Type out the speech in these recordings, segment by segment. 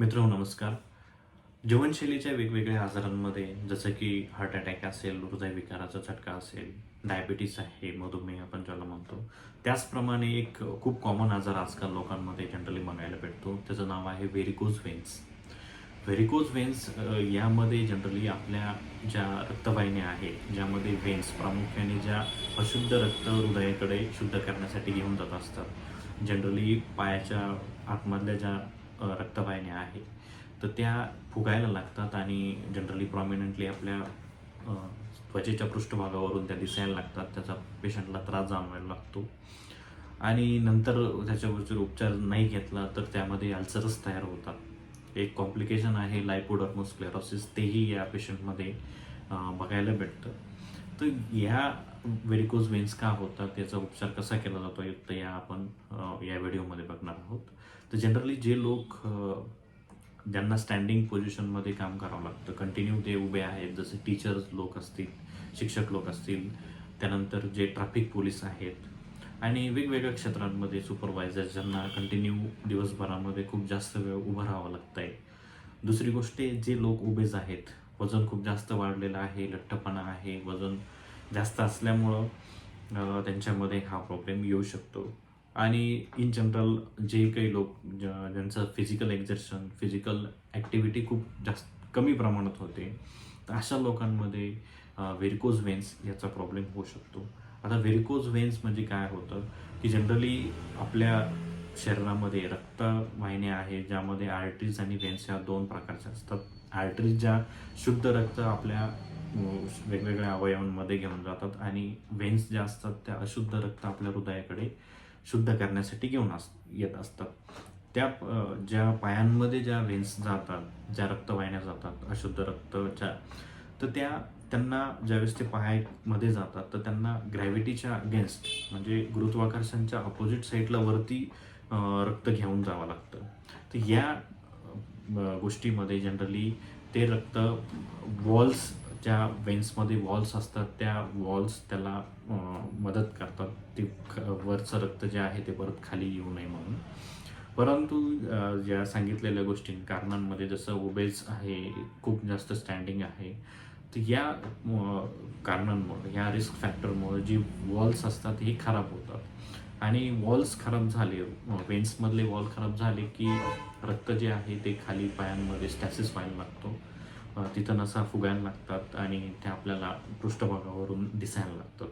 मित्र नमस्कार. जीवनशैलीच्या वेगवेगळ्या आजारांमध्ये जसं की हार्ट अटॅक असेल हृदयविकाराचा झटका असेल डायबिटीस आहे मधुमेह आपण ज्याला म्हणतो त्याचप्रमाणे एक खूप कॉमन आजार आजकाल लोकांमध्ये जनरली बघायला भेटतो. त्याचं नाव आहे व्हेरिकोज व्हेन्स व्हेरिकोज व्हेन्स यामध्ये जनरली आपल्या ज्या रक्तवाहिन्या आहेत ज्यामध्ये व्हेन्स प्रामुख्याने ज्या अशुद्ध रक्त हृदयाकडे शुद्ध करण्यासाठी घेऊन जात असतात. जनरली पायाच्या आतमधल्या ज्या रक्तवाहिन्या आहेत. तर त्या फुगायला लागतात आणि जनरली प्रॉमिनंटली आपल्या त्वचेच्या पृष्ठभागावरून त्या दिसायला लागतात. त्याचा पेशंटला त्रास जाणवायला लागतो. आणि नंतर त्याच्यावर जर उपचार नाही घेतला तर त्यामध्ये अल्सरच तयार होतात. एक कॉम्प्लिकेशन आहे लायपोडर्मोस्क्लेरोसिस तेही या पेशंटमध्ये बघायला भेटतं. तर या व्हेरिकोज वेन्स का होतात त्याचा उपचार कसा केला जातो तर या आपण या व्हिडिओमध्ये बघणार आहोत. तर जनरली जे लोक ज्यांना स्टँडिंग पोझिशनमध्ये काम करावं लागतं कंटिन्यू ते उभे आहेत. जसे टीचर्स लोक असतील शिक्षक लोक असतील त्यानंतर जे ट्रॅफिक पोलीस आहेत आणि वेगवेगळ्या क्षेत्रांमध्ये सुपरवायझर ज्यांना कंटिन्यू दिवसभरामध्ये खूप जास्त वेळ उभं राहावं लागतं आहे दुसरी गोष्ट आहे, जे लोक उभेच आहेत वजन खूप जास्त वाढलेलं आहे लठ्ठपणा आहे वजन जास्त असल्यामुळं त्यांच्यामध्ये हा प्रॉब्लेम येऊ शकतो. आणि इन जनरल जे काही लोक ज्या- ज्यांचं फिजिकल एक्झर्शन फिजिकल ॲक्टिव्हिटी खूप जास्त कमी प्रमाणात होते तर अशा लोकांमध्ये व्हेरिकोज वेन्स याचा प्रॉब्लेम होऊ शकतो. आता व्हेरिकोज वेन्स म्हणजे काय होतं? की जनरली आपल्या शरीरामध्ये रक्तवाहिन्या आहे ज्यामध्ये आर्टरीज आणि वेन्स ह्या दोन प्रकारच्या असतात. आर्टरीज ज्या शुद्ध रक्त आपल्या वेगवेगळ्या अवयवांमध्ये घेऊन जातात आणि वेन्स ज्या असतात त्या अशुद्ध रक्त आपल्या हृदयाकडे शुद्ध करण्यासाठी घेऊन अस येत असतात. त्या ज्या पायांमध्ये ज्या वेन्स जातात ज्या रक्तवाहिन्या जातात अशुद्ध रक्तच्या तर त्या त्यांना ज्यावेळेस ते पायामध्ये जातात तर त्यांना ग्रॅव्हिटीच्या अगेन्स्ट म्हणजे गुरुत्वाकर्षणच्या अपोजिट साईडला वरती रक्त घेऊन जावं लागतं. तर या गोष्टीमध्ये जनरली ते रक्त वॉल्स ज्या वेन्समध्ये वॉल्स असतात त्या वॉल्स त्याला मदत करतात. ते ख- वरचं रक्त जे आहे ते परत खाली येऊ नये म्हणून. परंतु ज्या सांगितलेल्या गोष्टी कारणांमध्ये जसं ओबेज आहे खूप जास्त स्टँडिंग आहे तर या कारणांमुळे या रिस्क फॅक्टरमुळे जी वॉल्स असतात हे खराब होतात. आणि वॉल्स खराब झाले. वेन्समधले वॉल खराब झाले की रक्त जे आहे ते खाली पायांमध्ये स्टॅसिस व्हायला लागतो तिथं नसा फुगायला लागतात आणि ते आपल्याला पृष्ठभागावरून दिसायला लागतं.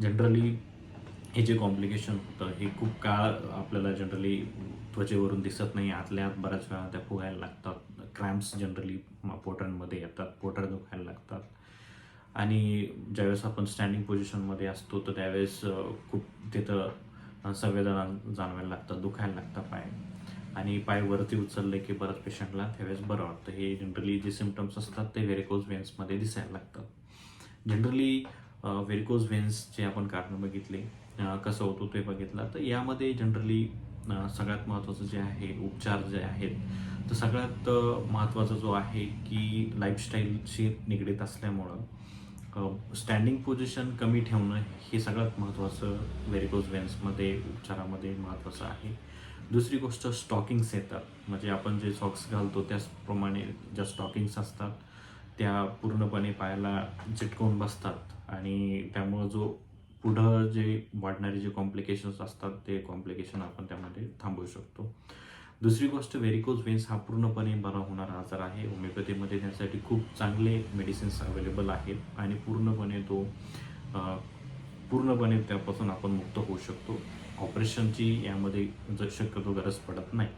जनरली हे जे कॉम्प्लिकेशन होतं हे खूप काळ आपल्याला जनरली त्वचेवरून दिसत नाही. आतल्या आत बऱ्याच वेळा त्या फुगायला लागतात. क्रॅम्प्स जनरली पोटांमध्ये येतात. पोटर दुखायला लागतात. आणि ज्यावेळेस आपण स्टँडिंग पोझिशनमध्ये असतो तर त्यावेळेस खूप तिथं संवेदना जाणवायला लागतात दुखायला लागतात पाय आणि पाय वरती उचलले की परत पेशंटला त्यावेळेस बरं वाटतं. हे जनरली जे सिमटम्स असतात ते व्हेरिकोज व्हेन्समध्ये दिसायला लागतात. जनरली व्हेरिकोज व्हेन्स जे आपण कारण बघितले कसं होतो ते बघितलं तर यामध्ये जनरली सगळ्यात महत्त्वाचं जे आहे उपचार जे आहेत तर सगळ्यात महत्त्वाचा जो आहे की लाईफस्टाईलशी निगडीत असल्यामुळं स्टँडिंग पोझिशन कमी ठेवणं हे सगळ्यात महत्त्वाचं व्हेरिकोज वेन्समध्ये उपचारामध्ये महत्त्वाचं आहे. दुसरी गोष्ट स्टॉकिंग्स येतात. म्हणजे आपण जे सॉक्स घालतो त्याचप्रमाणे ज्या स्टॉकिंग्स असतात त्या पूर्णपणे पायाला चिटकवून बसतात. आणि त्यामुळं जो पुढं जे वाढणारे जे कॉम्प्लिकेशन्स असतात ते कॉम्प्लिकेशन आपण त्यामध्ये थांबवू शकतो. दुसरी गोष्ट व्हेरिकोज वेन्स हा पूर्णपणे बरा होणारा आजार आहे. होमिओपॅथीमध्ये त्यासाठी खूप चांगले मेडिसिन्स अवेलेबल आहेत आणि पूर्णपणे तो पूर्णपणे त्यापासून आपण मुक्त होऊ शकतो. ऑपरेशनची यामध्ये जर शक्यतो गरज पडत नाही.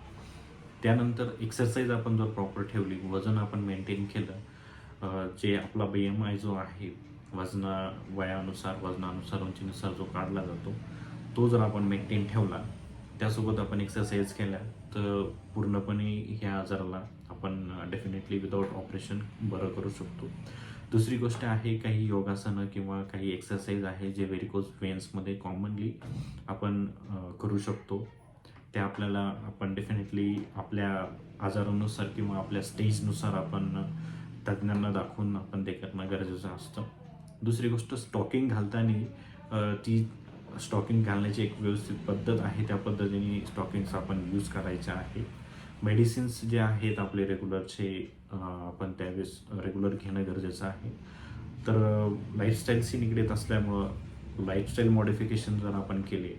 त्यानंतर एक्सरसाइज आपण जर प्रॉपर ठेवली वजन आपण मेंटेन केलं जे आपला बी एम आय जो आहे वजना वयानुसार वजनानुसार उंचीनुसार जो काढला जातो तो जर आपण मेंटेन ठेवला त्यासोबत आपण एक्सरसाइज केल्या तर पूर्णपणे ह्या आजाराला आपण डेफिनेटली विदाऊट ऑपरेशन बरं करू शकतो. दुसरी गोष्ट आहे काही योगासनं किंवा काही एक्सरसाइज आहे जे व्हेरिकोज वेन्समध्ये कॉमनली आपण करू शकतो. ते आपल्याला आपण डेफिनेटली आपल्या आजारानुसार किंवा आपल्या स्टेजनुसार आपण तज्ज्ञांना दाखवून आपण ते करणं गरजेचं असतं. दुसरी गोष्ट स्टॉकिंग घालताना ती स्टॉकिंग घालण्याची एक व्यवस्थित पद्धत आहे. त्या पद्धतीने स्टॉकिंग्स आपण यूज करायच्या आहे मेडिसिन्स जे आहेत आपले रेग्युलरचे आपण त्यावेळेस रेग्युलर घेणं गरजेचं आहे. तर लाईफस्टाईलशी निगडीत असल्यामुळं लाईफस्टाईल मॉडिफिकेशन जर आपण केले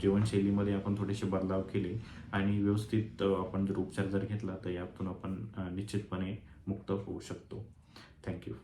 जीवनशैलीमध्ये आपण थोडेसे बदलाव केले आणि व्यवस्थित आपण जर उपचार जर घेतला तर यातून आपण निश्चितपणे मुक्त होऊ शकतो. थँक्यू